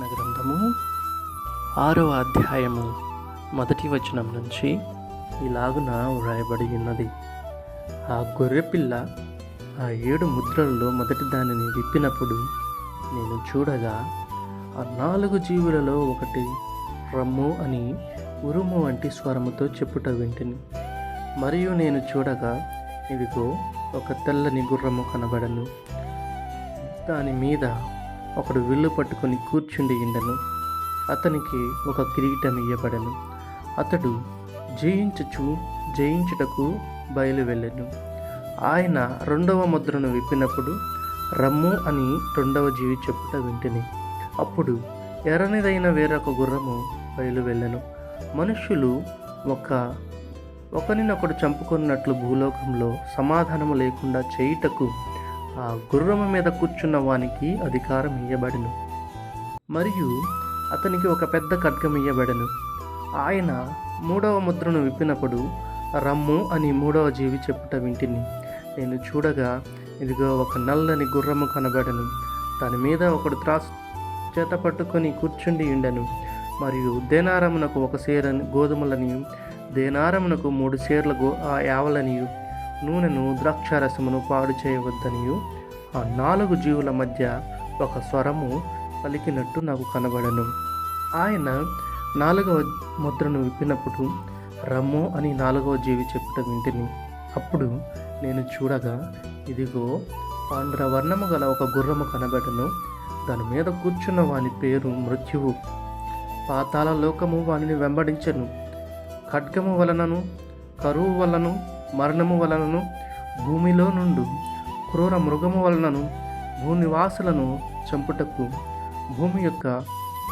ప్రకటన గ్రంథము ఆరవ అధ్యాయము మొదటి వచనం నుంచి ఇలాగున వ్రాయబడి ఉన్నది. ఆ గొర్రెపిల్ల ఆ ఏడు ముద్రలలో మొదటి దానిని విప్పినప్పుడు నేను చూడగా ఆ నాలుగు జీవులలో ఒకటి రమ్ము అని ఉరుము వంటి స్వరముతో చెప్పుట వింటిని. మరియు నేను చూడగా ఇదిగో ఒక తెల్లని గుర్రము కనబడను. దాని మీద ఒకడు విల్లు పట్టుకొని కూర్చుండి ఉండను అతనికి ఒక కిరీటం ఇయ్యబడను. అతడు జయించుచు జయించుటకు బయలు వెళ్ళను. ఆయన రెండవ ముద్రను విప్పినప్పుడు రమ్ము అని రెండవ జీవి చెప్పుట వింటిని. అప్పుడు ఎర్రనిదైన వేరొక గుర్రము బయలు వెళ్ళను. మనుష్యులు ఒక ఒకరినొకడు చంపుకున్నట్లు భూలోకంలో సమాధానము లేకుండా చేయుటకు ఆ గుర్రము మీద కూర్చున్న వానికి అధికారం ఇయ్యబడను. మరియు అతనికి ఒక పెద్ద ఖడ్గం ఇయ్యబడను. ఆయన మూడవ ముద్రను విప్పినప్పుడు రమ్ము అని మూడవ జీవి చెప్పుట వింటిని. నేను చూడగా ఇదిగో ఒక నల్లని గుర్రము కనబడను. దాని మీద ఒకడు త్రాసు చేత పట్టుకొని కూర్చుండి ఉండెను. మరియు దేనారమునకు ఒక సేరని గోధుమలని దేనారమునకు మూడు సేర్ల గో ఆ యావలనియు. నూనెను ద్రాక్షారసమును పాడు చేయవద్దనియు. ఆ నాలుగు జీవుల మధ్య ఒక స్వరము పలికినట్టు నాకు కనబడను. ఆయన నాలుగవ ముద్రను విప్పినప్పుడు రమ్ము అని నాలుగవ జీవి చెప్పుట వింటిని. అప్పుడు నేను చూడగా ఇదిగో పాండ్ర వర్ణము గల ఒక గుర్రము కనబడను. దాని మీద కూర్చున్న వాని పేరు మృత్యువు. పాతాల లోకము వానిని వెంబడించను. ఖడ్గము వలనను కరువు వలన మరణము వలనను భూమిలో నుండు క్రూర మృగము వలనను భూనివాసులను చంపుటకు భూమి యొక్క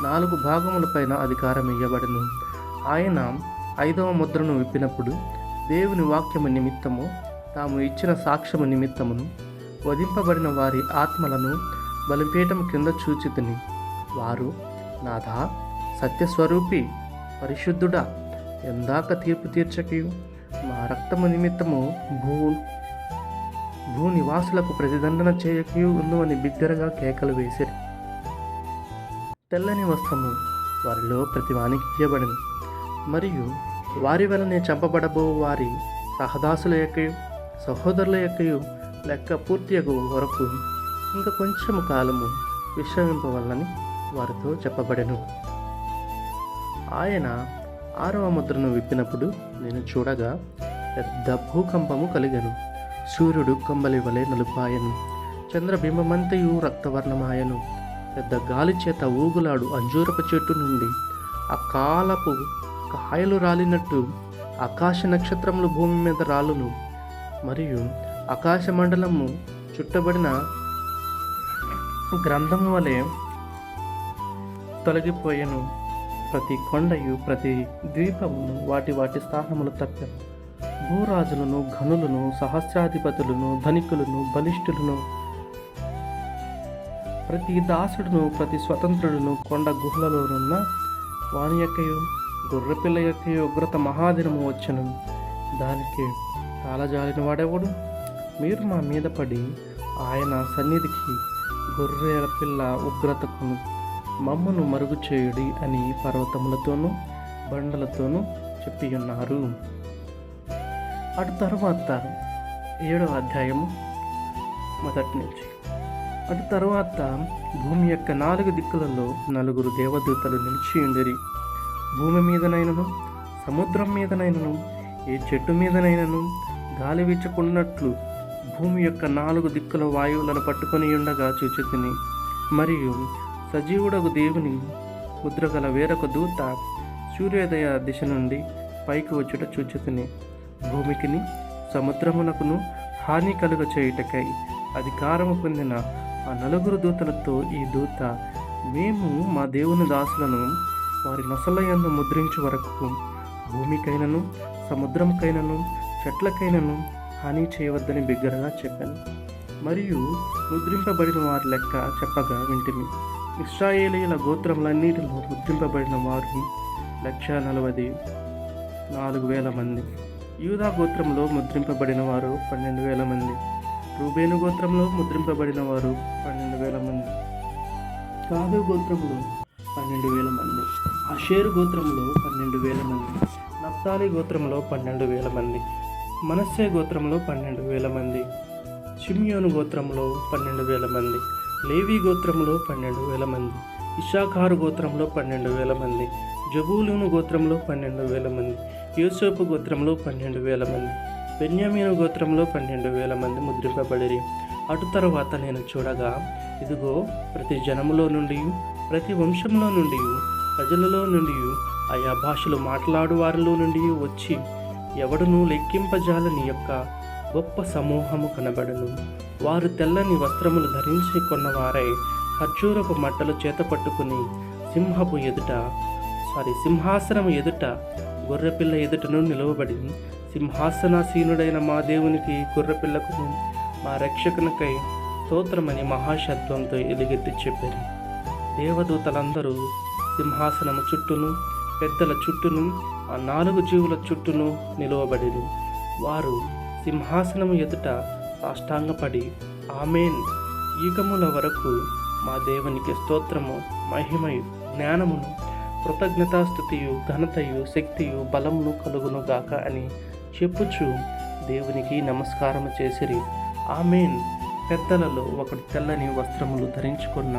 నాలుగు భాగములపైన అధికారం ఇవ్వబడను ఆయన ఐదవ ముద్రను విప్పినప్పుడు దేవుని వాక్యము నిమిత్తము తాము ఇచ్చిన సాక్ష్యము నిమిత్తమును వధింపబడిన వారి ఆత్మలను బలిపీఠం కింద చూచితిని. వారు నాథా సత్యస్వరూపి పరిశుద్ధుడా ఎందాక తీర్పు తీర్చకయు. మా రక్తము నిమిత్తము భూ భూ నివాసులకు ప్రతిదండన చేయకయు ఉందని బిగ్గరగా కేకలు వేసిరి. తెల్లని వస్త్రము వారిలో ప్రతివానికి ఇయ్యబడింది మరియు వారి వలనే చంపబడబో వారి సహదాసుల యొక్కయు సహోదరుల యొక్కయు లెక్క పూర్తియగు వరకు ఇంకా కొంచెము కాలము విశ్రమింపవల్లని వారితో చెప్పబడెను. ఆయన ఆరవ ముద్రను విప్పినప్పుడు నేను చూడగా పెద్ద భూకంపము కలిగను. సూర్యుడు కంబలి వలె నలుపాయను. చంద్రబింబమంతయు రక్తవర్ణమాయను. పెద్ద గాలి చేత ఊగులాడు అంజూరపు చెట్టు నుండి. ఆ కాలపు కాయలు రాలినట్టు ఆకాశ నక్షత్రములు భూమి మీద రాలును. మరియు ఆకాశ మండలము చుట్టబడిన గ్రంథము వలె తొలగిపోయెను. ప్రతి కొండయు ప్రతి ద్వీపమును వాటి వాటి స్థానములు తప్పాను. భూరాజులను ఘనులను సహస్రాధిపతులను ధనికులను బలిష్ఠులను ప్రతి దాసుడును ప్రతి స్వతంత్రుడును కొండ గుహలలోనున్న వాని యొక్కయు గొర్రెపిల్ల యొక్క ఉగ్రత మహాదినము వచ్చను. దానికి తాళజాలిన వాడెవడు? మీరు మా మీద పడి ఆయన సన్నిధికి గొర్రెల పిల్ల ఉగ్రతకు మమ్మను మరుగు చేయుడి అని పర్వతములతోనూ బండలతోనూ చెప్పియున్నారు. అటు తర్వాత ఏడవ అధ్యాయము మొదటి నుంచి. అటు తర్వాత భూమి యొక్క నాలుగు దిక్కులలో నలుగురు దేవదూతలు నిలిచి ఉండిరి భూమి మీదనైనను సముద్రం మీదనైనను ఏ చెట్టు మీదనైనను గాలి వీచకున్నట్లు భూమి యొక్క నాలుగు దిక్కుల వాయువులను పట్టుకొని ఉండగా చూచితిని. మరియు సజీవుడగు దేవుని ముద్రగల వేరొక దూత సూర్యోదయ దిశ నుండి పైకి వచ్చుట చూచితిని. భూమికిని సముద్రమునకును హాని కలుగ చేయుటకై అధికారము పొందిన ఆ నలుగురు దూతలతో ఈ దూత మేము మా దేవుని దాసులను వారి నొసలయందు ముద్రించు వరకు భూమికైనను సముద్రంకైనను చెట్లకైనను హాని చేయవద్దని బిగ్గరగా చెప్పాను. మరియు ముద్రింపబడిన వారి లెక్క చెప్పగా వింటిమి. ఇస్రాయేలీల గోత్రములన్నిటిలో గుర్తింపబడిన వారు లక్ష నలభై నాలుగు వేల మంది. యూదా గోత్రంలో ముద్రింపబడిన వారు పన్నెండు వేల మంది. రూబేను గోత్రంలో ముద్రింపబడిన వారు పన్నెండు వేల మంది. కాదు గోత్రంలో పన్నెండు వేల మంది. అషేరు గోత్రంలో పన్నెండు వేల మంది. నప్తాలి గోత్రంలో పన్నెండు వేల మంది. మనస్సే గోత్రంలో పన్నెండు వేల మంది. షిమ్యోను గోత్రంలో పన్నెండు వేల మంది. లేవి గోత్రంలో పన్నెండు వేల మంది ఇషాకారు గోత్రంలో పన్నెండు వేల మంది జబూలును గోత్రంలో పన్నెండు వేల మంది యూసోపు గోత్రంలో పన్నెండు వేల మంది బెన్యామీను గోత్రంలో పన్నెండు వేల మంది ముద్రింపబడిరి. అటు తరువాత నేను చూడగా ఇదిగో ప్రతి జనములో నుండి ప్రతి వంశంలో నుండి ప్రజలలో నుండి ఆయా భాషలు మాట్లాడు వారిలో నుండి వచ్చి ఎవడును లెక్కింపజాలని యొక్క గొప్ప సమూహము కనబడను. వారు తెల్లని వస్త్రములు ధరించి కొన్నవారై ఖర్జూరపు మట్టలు చేత పట్టుకుని సింహపు ఎదుట సారీ సింహాసనము ఎదుట గొర్రెపిల్ల ఎదుటను నిలువబడి సింహాసనాసీనుడైన మా దేవునికి గొర్రెపిల్లకు మా రక్షకునికై స్తోత్రమని మహాశబ్దంతో ఎలుగెత్తి చెప్పారు. దేవదూతలందరూ సింహాసనము చుట్టూను పెద్దల చుట్టూను ఆ నాలుగు జీవుల చుట్టూను నిలువబడిరు. వారు సింహాసనము ఎదుట సాష్టాంగపడి ఆమెన్. ఈగముల వరకు మా దేవునికి స్తోత్రము మహిమయు జ్ఞానమును కృతజ్ఞతాస్థుతియు ఘనతయు శక్తియు బలమును కలుగును గాక అని చెప్పుచు దేవునికి నమస్కారము చేసిరి. ఆమెన్. పెద్దలలో ఒకడు తెల్లని వస్త్రములు ధరించుకున్న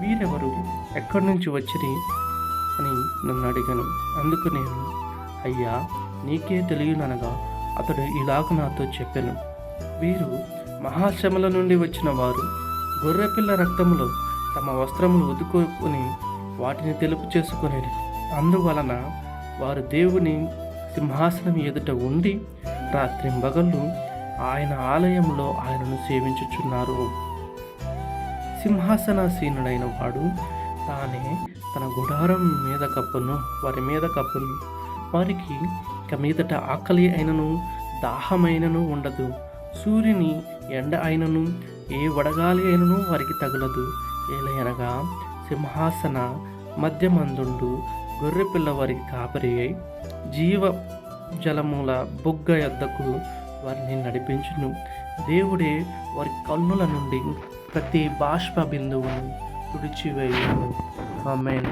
వీరెవరు ఎక్కడి నుంచి వచ్చిరి అని నన్ను అడిగాను. అందుకు నేను అయ్యా నీకే తెలియననగా అతడు ఇలాగ నాతో చెప్పాను. వీరు మహాశ్రమల నుండి వచ్చిన వారు గొర్రెపిల్ల రక్తములో తమ వస్త్రములు ఉతుకుని వాటిని తెలుపు చేసుకునేది అందువలన వారు దేవుని సింహాసనం ఎదుట ఉండి రాత్రింబగళ్ళు ఆయన ఆలయంలో ఆయనను సేవించుచున్నారు. సింహాసనాసీనుడైన వాడు తానే తన గుడారం మీద కప్పును వారి మీద కప్పును వారికి ఇక మీదట ఆకలి అయినను దాహమైనను ఉండదు. సూర్యుని ఎండ అయినను ఏ వడగాలి అయినను వారికి తగలదు. ఏలయనగా సింహాసన మధ్యమందుండు గొర్రెపిల్ల వారికి కాపరి అయి జీవ జలముల బుగ్గ యొద్దకు వారిని నడిపించును. దేవుడే వారి కన్నుల నుండి ప్రతి బాష్ప బిందువును తుడిచివేయును. ఆమె